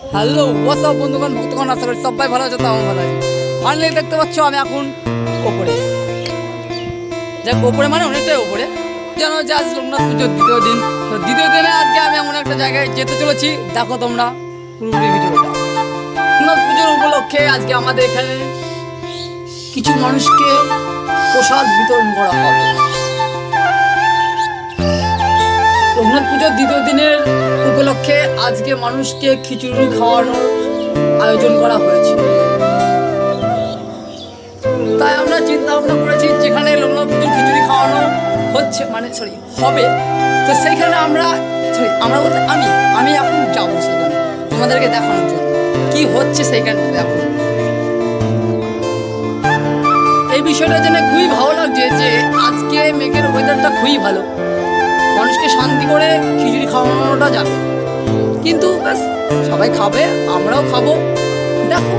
Hello WhatsApp বন্ধুগণ? ভক্তগণ, আশা করি সবাই ভালো আছে তো আমার ভালো আছে। ফাইনালি দেখতে পাচ্ছ আমি এখন ওপরে। যাক, ওপরে মানে অনেকটাই ওপরে। যেন যে আজ লোকনাথ পুজোর দ্বিতীয় দিন। তো দ্বিতীয় দিনে আজকে আমি এমন একটা জায়গায় যেতে চলেছি। দেখো তোমরা, পুরোপুরি ভিডিওটা। পুজোর উপলক্ষে আজকে আমাদের এখানে কিছু মানুষকে প্রসাদ বিতরণ করা হবে। রঘুনাথ পুজোর দ্বিতীয় দিনের উপলক্ষে আজকে মানুষকে খিচুড়ি খাওয়ানোর আয়োজন করা হয়েছে। তাই আমরা চিন্তা ভাবনা করেছি যেখানে রঘুনাথ পুজোর খিচুড়ি খাওয়ানো হচ্ছে মানে সরি হবে। তো সেইখানে আমরা আমরা বলতে আমি আমি এখন যাব সেখানে, তোমাদেরকে দেখানোর জন্য। কি হচ্ছে সেইখানে দেখো। এই বিষয়টা জেনে খুবই ভালো লাগছে যে আজকে মেঘের ওয়েদারটা খুবই ভালো। মানুষকে শান্তি করে খিচুড়ি খাওয়ানোটা যাবে। কিন্তু ব্যাস, সবাই খাবে, আমরাও খাব। দেখো।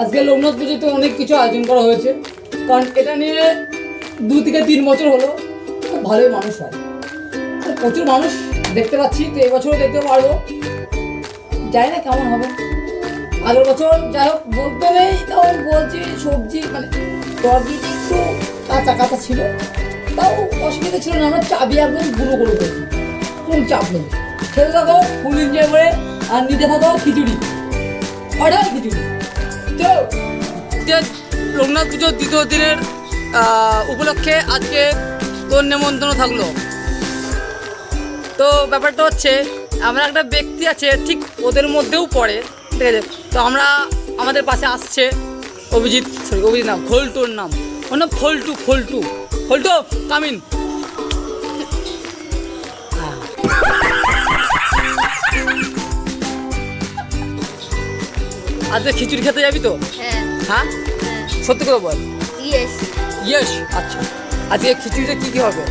আজকে লোকনাথ পুজোতে অনেক কিছু আয়োজন করা হয়েছে। কারণ এটা নিয়ে দু থেকে তিন বছর হলো, খুব ভালোই মানুষ হয়। প্রচুর মানুষ দেখতে পাচ্ছি, তো এবছরও দেখতে পারব। জানি না কেমন হবে। আগের বছর যাই হোক, বলতে নেই তখন বলছি সবজি মানে তরকারিটা একটু কাঁচা কাঁচা ছিল। তাও অসুবিধা ছিল না, আমরা চাবি একদম গুঁড়ো করে। দিয়েছি কোনো চাপ নেই। খেতে থাকো, ফুল এনজয় করে, আর নিতে থাকো খিচুড়ি। অর্ডার খিচুড়ি। তো রঘুনাথ পুজোর দ্বিতীয় দিনের উপলক্ষে আজকে তোর নেমন্ত্রণ থাকল। তো ব্যাপারটা হচ্ছে, আমরা একটা ব্যক্তি আছে, ঠিক ওদের মধ্যেও পড়ে, ঠিক আছে? তো আমরা আমাদের পাশে আসছে অভিজিৎ সরি অভিজিৎ নাম খোলটুর নাম। ওর নাম ফল্টু ফল্টু ফল্টু কামিন আজকে খিচুড়ি খেতে যাবি তো? হ্যাঁ। হ্যাঁ? হ্যাঁ। সত্যি করে বল। ইয়েস। ইয়েস আচ্ছা। আজকে খিচুড়িতে কী কী হবে?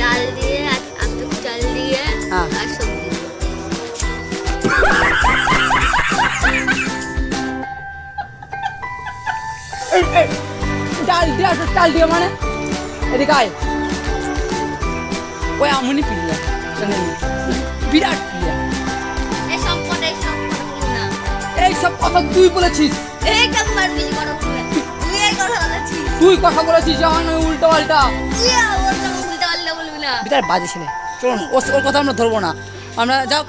ডাল দিয়ে চাল হ্যাঁ। আর সবজি। চাল দিয়ে আছে চাল দিয়ে মানে। এদিকে আয়। ওই আমনি প্রিয়া জানেন বিরাট প্রিয়া এই সব কথা তুই বলেছিস। তুই কথা বলেছিস। বলেছিস যেমন উল্টো পাল্টা। বিরাট বাজে ছেলে। চলুন ওর কথা আমরা ধরবো না। আমরা যাও।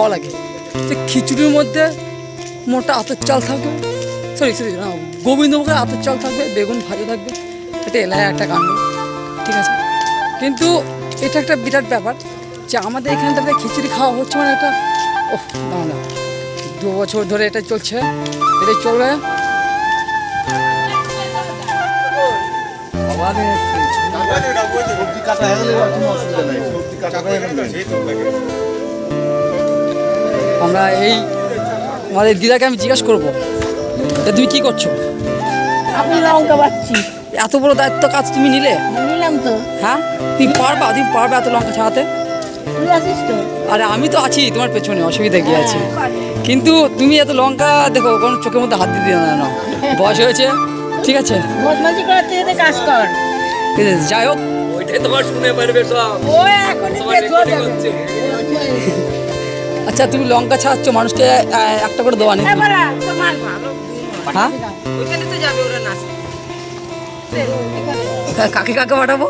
ভালো লাগে। যে খিচুড়ির মধ্যে মোটা আতর চাল থাকবে। সরি সরি গোবিন্দভোগের আতর চাল থাকবে, বেগুন ভাজা থাকবে, এটা এলাকায় একটা কাণ্ড, ঠিক আছে? কিন্তু এটা একটা বিরাট ব্যাপার যে আমাদের এখানটাতে খিচুড়ি খাওয়া হচ্ছে মানে একটা, ওহ না না দু বছর ধরে এটা চলছে এটাই চলবে? কাটা হয়ে গেলে অসুবিধা নেই। কাটা হয়ে গেলে আমরা এই আমাদের দিদাকে আমি জিজ্ঞাসা করব তা তুমি কি করছ? আমি লঙ্কা পাচ্ছি এত বড় দায়িত্ব কাজ তুমি নিলে? নিলাম তো। হ্যাঁ? তুমি পারবা? তুমি পারবে এত লঙ্কা ছাড়াতে? আরে আমি তো আছি তোমার পেছনে অসুবিধা কি আছে? কিন্তু তুমি এত লঙ্কা দেখো কোনো চোখের মধ্যে হাত দিয়ে দিও না। না বয়স হয়েছে ঠিক আছে? কাজ কর। ঠিক আছে যাই হোক। রাতে তোমার শুনে পারবে সব। ও এখনই আচ্ছা তুমি লঙ্কা ছাড়াচ্ছ মানুষকে একটা করে দেওয়া নেই হ্যাঁ ওরা নাচ কা- কাকে কাকে পাঠাবো?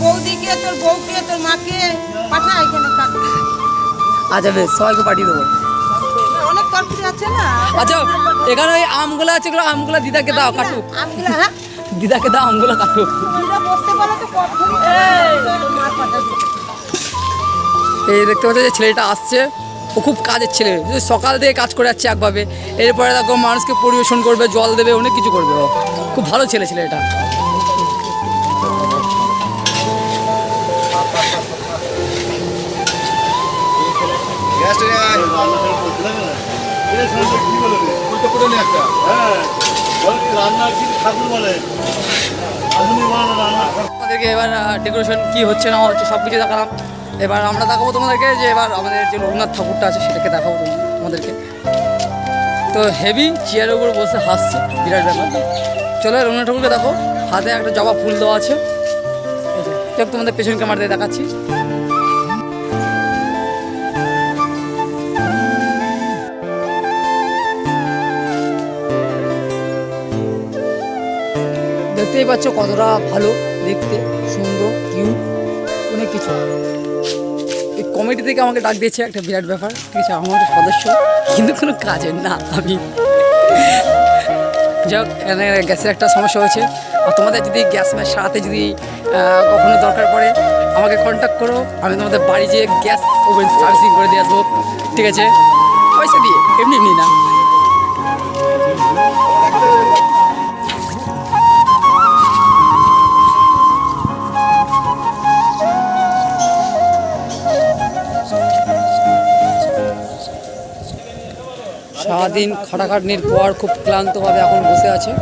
বৌদিকে তোর বউকে তোর মাকে পাঠা এখানে আচ্ছা বেশ সবাইকে পাঠিয়ে দেবো। অনেক তরকারি আছে না? আচ্ছা এখানে ওই আমগুলো আছে এগুলো আমগুলো দিদাকে দাও কাটুক। হ্যাঁ? দিদাকে দাও আমগুলো কাটুক। এই দেখতে পাচ্ছ যে ছেলেটা আসছে। ও খুব কাজের ছেলে। সকাল থেকে কাজ করে যাচ্ছে একভাবে। এরপরে দেখো মানুষকে পরিবেশন করবে, জল দেবে, অনেক কিছু করবে ও। খুব ভালো ছেলে ছেলে এটা। আমাদেরকে এবার ডেকোরেশন কি হচ্ছে না হচ্ছে সব কিছু দেখালাম। এবার আমরা দেখাবো তোমাদেরকে যে এবার আমাদের যে রঘুনাথ ঠাকুরটা আছে, সেটাকে দেখাবো তোম- তোমাদেরকে। তো হেভি চেয়ারের উপর বসে হাসছে, বিরাট ব্যাপার। চলো রঘুনাথ ঠাকুরকে দেখো হাতে একটা জবা ফুল দেওয়া আছে। দেখ তোমাদের পেছন ক্যামেরা দিয়ে দেখাচ্ছি। দেখতেই পাচ্ছ কতটা ভালো, দেখতে সুন্দর কিউট অনেক কিছু এই কমিটি থেকে আমাকে ডাক দিয়েছে একটা বিরাট ব্যাপার। ঠিক আছে, আমার সদস্য। কিন্তু কোনো কাজের না, আমি। যাই হোক গ্যাসের একটা সমস্যা হয়েছে। আর তোমাদের যদি গ্যাস ম্যাস সারাতে যদি কখনো দরকার পড়ে, আমাকে কন্ট্যাক্ট করো। আমি তোমাদের বাড়ি যেয়ে গ্যাস ওভেন সার্ভিসিং করে দিয়ে আসব। ঠিক আছে? পয়সা দিয়ে, এমনি এমনি না। সারাদিন খাটাখাটনির পর খুব ক্লান্তভাবে এখন বসে আছে।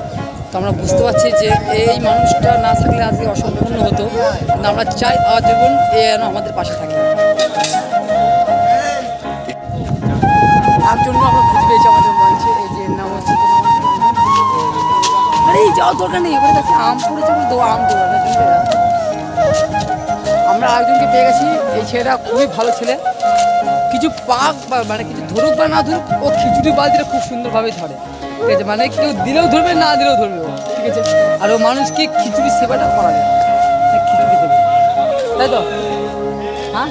তো আমরা বুঝতে পারছি যে এই মানুষটা না থাকলে আজকে অসম্পূর্ণ হতো। কিন্তু আমরা চাই আজীবন এ যেন আমাদের পাশে থাকে। একজনকে আমরা পেয়েছি আমাদের এই যে নাম হচ্ছে এই দরকার নেই। আম। আমরা আরেকজনকে পেয়ে গেছি। এই ছেলেটা খুবই ভালো ছেলে। কিছু পাক বা মানে কিছু ধরুক বা না ধরুক, ও খিচুড়ি বালতিটা খুব সুন্দরভাবে ধরে ঠিক আছে? মানে কেউ দিলেও ধরবে, না দিলেও ধরবে ঠিক আছে? আর ও মানুষকে খিচুড়ি সেবাটা করা যায় খিচুড়ি দেবে। তাই তো? হ্যাঁ?